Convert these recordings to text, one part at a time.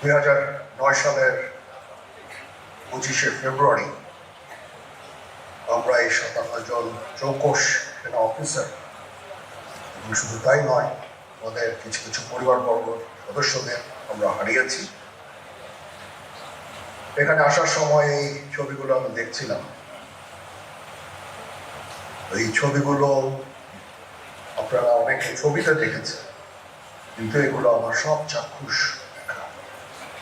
দুই হাজার নয় সালের পঁচিশে ফেব্রুয়ারি আমরা এই সাতান্ন জন চৌকস সেনা অফিসার, এবং শুধু তাই নয়, আমাদের কিছু কিছু পরিবারবর্গ সদস্যদের আমরা হারিয়েছি এখানে আসার সময় এই ছবিগুলো আমি দেখছিলাম এই ছবিগুলো আপনারা অনেকে ছবিতে দেখেছেন, কিন্তু এগুলো আমার সব চাক্ষুষ।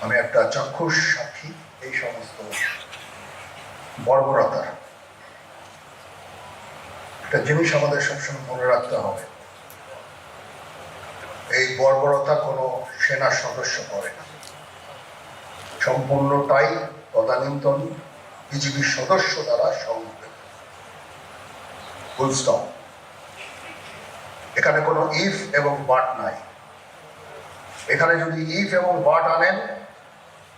আমি একটা চাক্ষুষ সাক্ষী, এই সমস্ত বর্বরতার। একটা জিনিস আমাদের সবসময় মনে রাখতে হবে। এই বর্বরতা কোনো সেনা সদস্য করে না। সম্পূর্ণটাই তদানীন্তন বিজিবির সদস্য দ্বারা ফুল এখানে কোনো ইফ এবং বাট নাই। এখানে যদি ইফ এবং বাট আনেন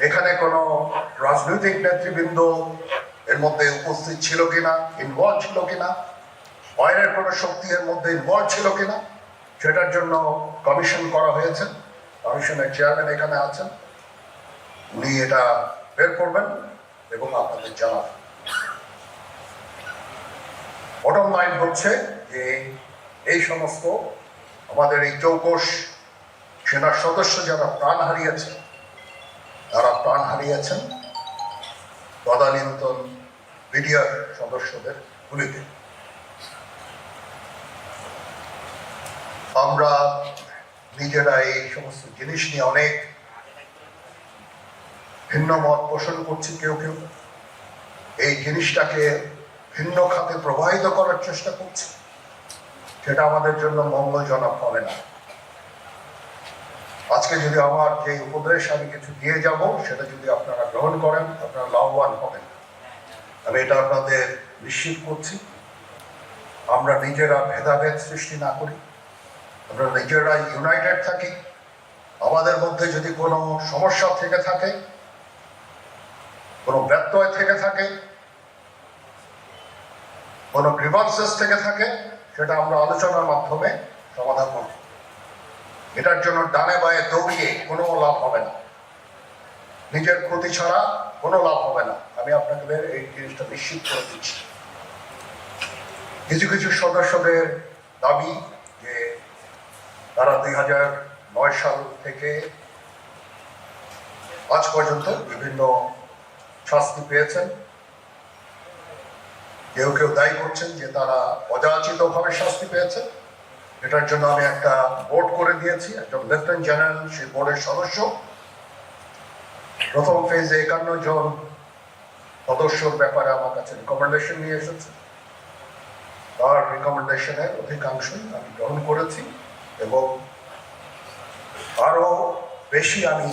এখানে কোনো রাজনৈতিক নেতৃবৃন্দ এর মধ্যে উপস্থিত ছিল কিনা ইনভলভ ছিল কিনা, বাইরের কোনো শক্তি এর মধ্যে ইনভলভ ছিল কিনা, সেটার জন্য কমিশন করা হয়েছে। কমিশনের চেয়ারম্যান এখানে আছেন। উনি এটা বের করবেন এবং আপনাদের জানাবেন। বটম লাইন হচ্ছে যে এই সমস্ত আমাদের এই চৌকস সেনার সদস্য যারা প্রাণ হারিয়েছেন তারা প্রাণ হারিয়েছেন, তদানীন্তন মিডিয়ার সদস্যদের গুলিতে আমরা নিজেরা এই সমস্ত জিনিস নিয়ে অনেক ভিন্ন মত পোষণ করছি কেউ কেউ। এই জিনিসটাকে ভিন্ন খাতে প্রবাহিত করার চেষ্টা করছি। সেটা আমাদের জন্য মঙ্গলজনক হবে না। আজকে যদি আমার যে উপদেশ আমি কিছু দিয়ে যাব, সেটা যদি আপনারা গ্রহণ করেন, আপনারা লাভবান হবেন। আমি এটা আপনাদের নিশ্চিত করছি। আমরা নিজেরা ভেদাভেদ সৃষ্টি না করি। আমরা নিজেরা ইউনাইটেড থাকি। আমাদের মধ্যে যদি কোনো সমস্যা থেকে থাকে, কোনো ব্যত্যয় থেকে থাকে, কোনো গ্রিভান্সেস থেকে থাকে, সেটা আমরা আলোচনার মাধ্যমে সমাধান করব। এটার জন্য ডানে বায়ে দৌড়িয়ে কোনো লাভ হবে না। নিজের ক্ষতি ছাড়া কোনো লাভ হবে না। আমি আপনাদের এই জিনিসটা নিশ্চিত করে দিচ্ছি। কিছু কিছু সদস্যদের দাবি যে তারা দুই হাজার নয় সাল থেকে আজ পর্যন্ত বিভিন্ন শাস্তি পেয়েছেন। কেউ কেউ দায়ী করছেন যে তারা অযাচিতভাবে শাস্তি পেয়েছে এটার জন্য আমি একটা বোর্ড করে দিয়েছি একজন লেফটেন্যান্ট জেনারেল সেই বোর্ডের সদস্য। প্রথম ফেজে একান্ন জন সদস্যর ব্যাপারে আমার কাছে রিকমেন্ডেশন নিয়ে এসেছে। তার রিকমেন্ডেশনের অধিকাংশই আমি গ্রহণ করেছি এবং আরও বেশি আমি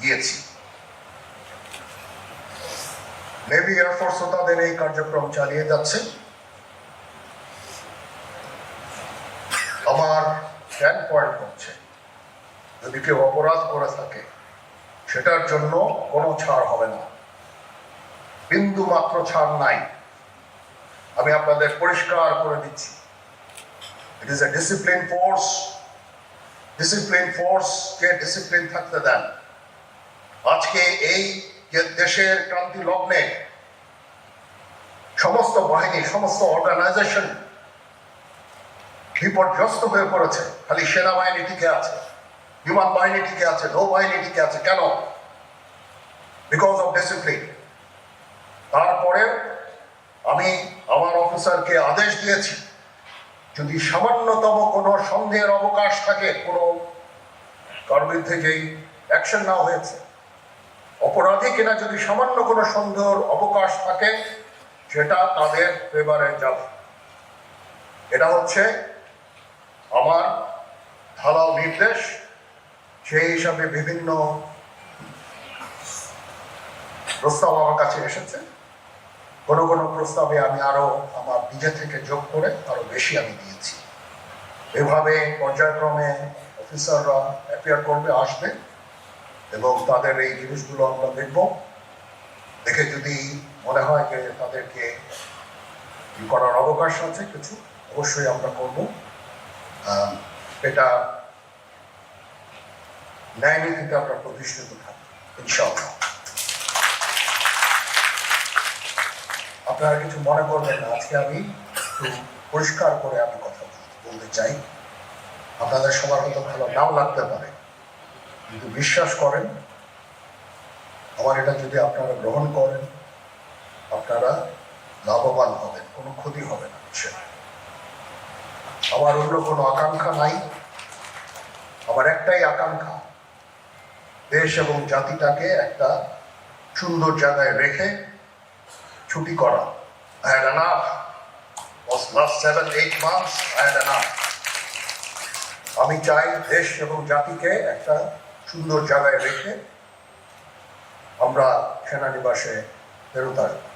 দিয়েছি। নেভি এয়ারফোর্সও তাদের এই কার্যক্রম চালিয়ে যাচ্ছে আমার স্ট্যান্ড পয়েন্ট হচ্ছে যদি কেউ অপরাধ করে থাকে, সেটার জন্য কোনো ছাড় হবে না। বিন্দু মাত্র ছাড় নাই। আমি আপনাদের পরিষ্কার করে দিচ্ছি। It is a discipline force discipline force K discipline থাকতে দেন। আজকে এই দেশের ক্রান্তি লগ্নে সমস্ত বাহিনী, সমস্ত অর্গানাইজেশন বিপর্যস্ত হয়ে পড়েছে। খালি সেনাবাহিনী টিকে আছে, বিমান বাহিনী টিকে আছে, নৌবাহিনী টিকে আছে। কেন? বিকজ অফ ডিসিপ্লিন তারপরে আমি আমার অফিসারকে আদেশ দিয়েছি, যদি সামান্যতম কোনো সন্দেহের অবকাশ থাকে, কোনো কার বিরুদ্ধে যেই অ্যাকশন নেওয়া হয়েছে, অপরাধী কিনা যদি সামান্য কোনো সন্দেহের অবকাশ থাকে, সেটা তাদের ফেভারে যাবে। এটা হচ্ছে আমার ঢালাও নির্দেশ, সেই হিসাবে বিভিন্ন প্রস্তাব আমার কাছে এসেছে। কোনো কোনো প্রস্তাবে আমি আরও আমার নিজে থেকে যোগ করে আরও বেশি আমি দিয়েছি। এভাবে পর্যায়ক্রমে অফিসাররা অ্যাপিয়ার করবে, আসবে এবং তাদের এই জিনিসগুলো আমরা দেখব। দেখে যদি মনে হয় যে তাদেরকে করার অবকাশ আছে কিছু, অবশ্যই আমরা করব। এটা ন্যায় নীতিতে আমরা প্রতিষ্ঠিত থাকব, ইনশাআল্লাহ। আপনারা কিছু মনে করবেন আজকে আমি একটু পরিষ্কার করে আমি কথা বল- বলতে চাই। আপনাদের সবার হয়তো ভালো নাও লাগতে পারে, কিন্তু বিশ্বাস করেন, আমার এটা যদি আপনারা গ্রহণ করেন, আপনারা লাভবান হবেন, কোনো ক্ষতি হবে না সে আমার অন্য কোনো আকাঙ্ক্ষা নাই। আমার একটাই আকাঙ্ক্ষা, দেশ এবং জাতিটাকে একটা সুন্দর জায়গায় রেখে ছুটি করা. আমি চাই দেশ এবং জাতিকে একটা সুন্দর জায়গায় রেখে আমরা সেনানিবাসে ফেরত আসব।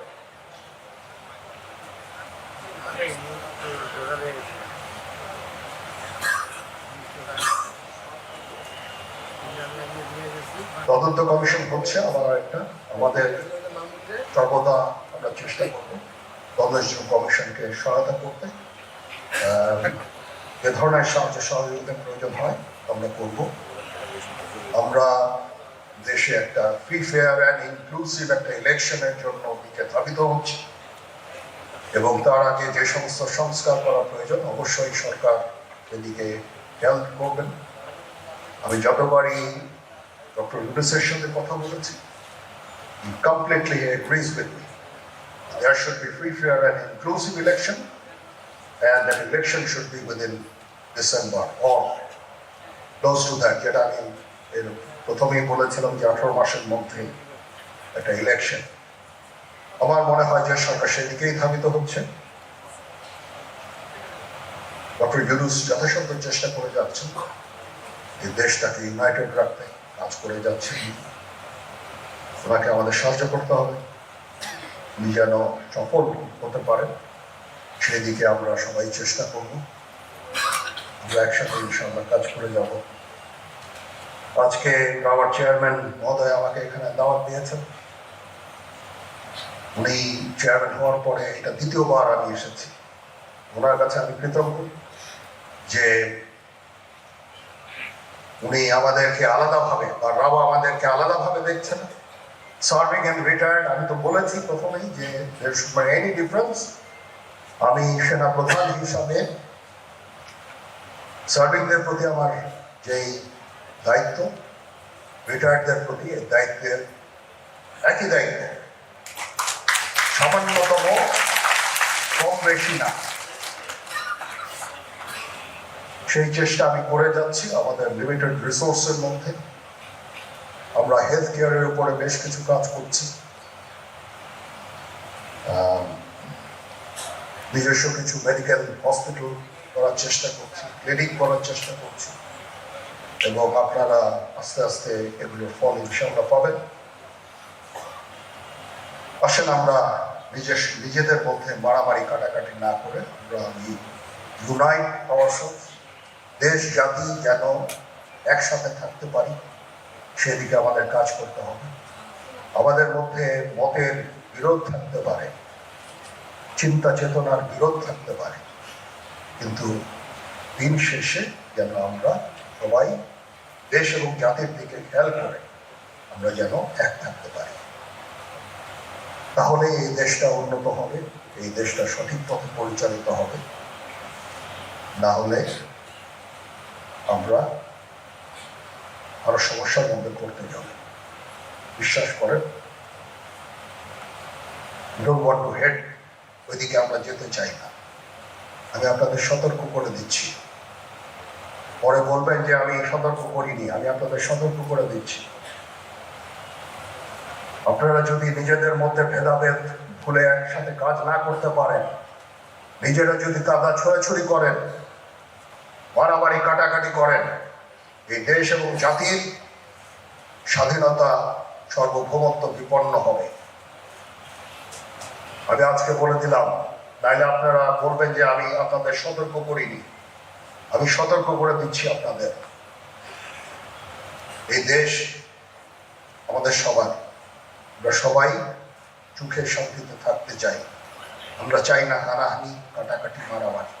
তদন্ত কমিশন হচ্ছে আমার একটা। আমাদের সর্বদা আমরা চেষ্টা করব তদন্ত কমিশনকে সহায়তা করতে। যে ধরনের সাহায্য সহযোগিতার প্রয়োজন হয়, আমরা করব। আমরা দেশে একটা ফ্রি ফেয়ার অ্যান্ড ইনক্লুসিভ একটা ইলেকশনের জন্য দিকে ধাবিত হচ্ছে। এবং তার আগে যে সমস্ত সংস্কার করা প্রয়োজন, অবশ্যই সরকার এদিকে হেল্প করবেন। আমি যতবারই ডক্টর ইউনুসের সাথে কথা বলেছি। Completely agrees with there should be free, fair and inclusive election and that election should be within December or close to that যেটা আমি এর প্রথমেই বলেছিলাম যে আঠারো মাসের মধ্যে একটা ইলেকশন আমার মনে হয় যে সরকার সেদিকেই ধাবিত হচ্ছে। ডক্টর ইউনুস যথাসাধ্য চেষ্টা করে যাচ্ছেন। এই দেশটাকে ইউনাইটেড রাখতে। কাজ করে যাচ্ছেন ওনাকে আমাদের সাহায্য করতে হবে। উনি যেন সফল হতে পারে, সেদিকে আমরা সবাই চেষ্টা করব। আমরা একসাথে ইনশাআল্লাহ কাজ করে যাব। আজকে আমার চেয়ারম্যান মহোদয় আমাকে এখানে দাওয়াত দিয়েছেন। উনি চেয়ারম্যান হওয়ার পরে এটা দ্বিতীয়বার আমি এসেছি। ওনার কাছে আমি কৃতজ্ঞ যে উনি আমাদেরকে আলাদাভাবে, বা রাবা আমাদেরকে আলাদাভাবে দেখছেন। সার্ভিং অ্যান্ড রিটায়ার্ড আমি তো বলেছি প্রথমেই যে এনি ডিফারেন্স আমি সেনা প্রধান হিসাবে সার্ভিংদের প্রতি আমার যেই দায়িত্ব রিটায়ার্ডদের প্রতি এই দায়িত্বের একই দায়িত্ব। সামান্যতম কম বেশি না। সেই চেষ্টা আমি করে যাচ্ছি আমাদের লিমিটেড রিসোর্সের মধ্যে। আমরা হেলথ কেয়ারের উপরে বেশ কিছু কাজ করছি। নিজস্ব কিছু মেডিকেল হসপিটাল করার চেষ্টা করছি ক্লিনিক করার চেষ্টা করছি। এবং আপনারা আস্তে আস্তে এগুলোর ফল ইনশাল্লাহ পাবেন। আসেন আমরা নিজের নিজেদের মধ্যে মারামারি কাটাকাটি না করে আমরা ইউনাইট হওয়ার দেশ, জাতি যেন একসাথে থাকতে পারি, সেদিকে আমাদের কাজ করতে হবে। আমাদের মধ্যে মতের বিরোধ থাকতে পারে, চিন্তা চেতনার বিরোধ থাকতে পারে, কিন্তু দিন শেষে যেন আমরা সবাই দেশ এবং জাতির দিকে খেয়াল করে আমরা যেন এক থাকতে পারি। তাহলে এই দেশটা উন্নত হবে, এই দেশটা সঠিক পথে পরিচালিত হবে। না হলে আমরা আরও সমস্যার মধ্যে করতে যাবে। বিশ্বাস করেন টু হেড ওইদিকে আমরা যেতে চাই না। আমি আপনাদের সতর্ক করে দিচ্ছি। পরে বলবেন যে আমি সতর্ক করিনি, আমি আপনাদের সতর্ক করে দিচ্ছি। আপনারা যদি নিজেদের মধ্যে ভেদাভেদ ভুলে একসাথে কাজ না করতে পারেন, নিজেরা যদি কাদা ছোড়াছুড়ি করেন মারামারি কাটাকাটি করেন। এই দেশ এবং জাতির স্বাধীনতা সর্বভৌমত্ব বিপন্ন হবে। আমি আজকে বলে দিলাম, নাইলে আপনারা বলবেন যে আমি আপনাদের সতর্ক করিনি। আমি সতর্ক করে দিচ্ছি আপনাদের। এই দেশ আমাদের সবার। আমরা সবাই চোখের শান্তিতে থাকতে চাই। আমরা চাই না হানাহানি কাটাকাটি, মারামারি।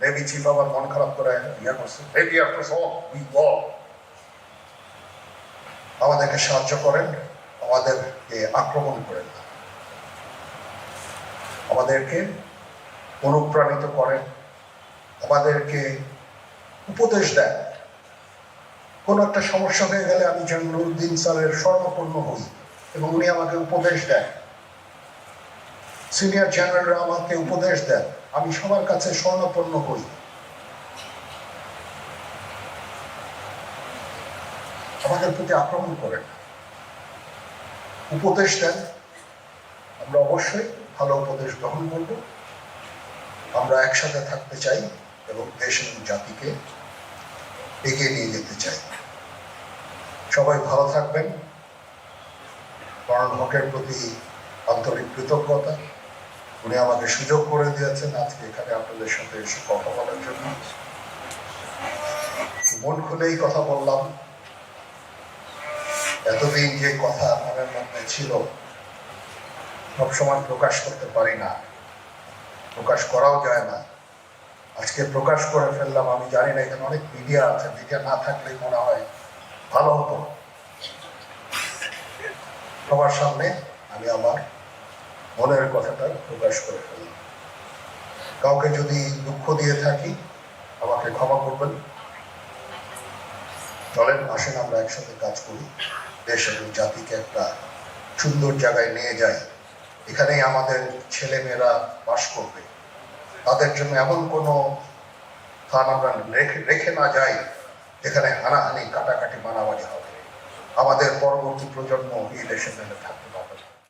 navy chief আবার মন খারাপ করে ইয়ে করছে navy air force all we all আমাদেরকে সাহায্য করেন, আমাদেরকে আক্রমণ করেন, আমাদেরকে অনুপ্রাণিত করেন, আমাদেরকে উপদেশ দেন। কোন একটা সমস্যা হয়ে গেলে আমি যেন নুরুদ্দিন স্যারের স্বর্ণপূর্ণ হই এবং উনি আমাকে উপদেশ দেন। সিনিয়র জেনারেলরা আমাকে উপদেশ দেন। আমি সবার কাছে স্বর্ণপন্ন হই। আমাদের প্রতি আক্রমণ করেন। উপদেশ দেন। আমরা অবশ্যই ভালো উপদেশ গ্রহণ করব। আমরা একসাথে থাকতে চাই এবং দেশ এবং জাতিকে এগিয়ে নিয়ে যেতে চাই। সবাই ভালো থাকবেন। করণ হকের প্রতি আন্তরিক কৃতজ্ঞতা। উনি আমাকে সুযোগ করে দিয়েছেন। আজকে এখানে আপনাদের সাথে এসে কথা বলার জন্য। মন খুলেই কথা বললাম। এতদিন যে কথা মনের মধ্যে ছিল, সবসময় প্রকাশ করতে পারি না। প্রকাশ করাও যায় না। আজকে প্রকাশ করে ফেললাম, আমি জানি না, এখানে অনেক মিডিয়া আছে, মিডিয়া না থাকলেই মনে হয় ভালো হতো। সবার সামনে আমি আমার মনের কথাটা প্রকাশ করে ফেললাম কাউকে যদি দুঃখ দিয়ে থাকি, আমাকে ক্ষমা করবেন। চলেন, আসেন, আমরা একসাথে কাজ করি। দেশ এবং জাতিকে একটা সুন্দর জায়গায় নিয়ে যাই। এখানেই আমাদের ছেলেমেয়েরা বাস করবে। তাদের জন্য এমন কোনো স্থান আমরা রেখে না যাই, যেখানে হানাহানি, কাটাকাটি, মারামারি হবে। আমাদের পরবর্তী প্রজন্ম এই দেশে মেলে থাকতে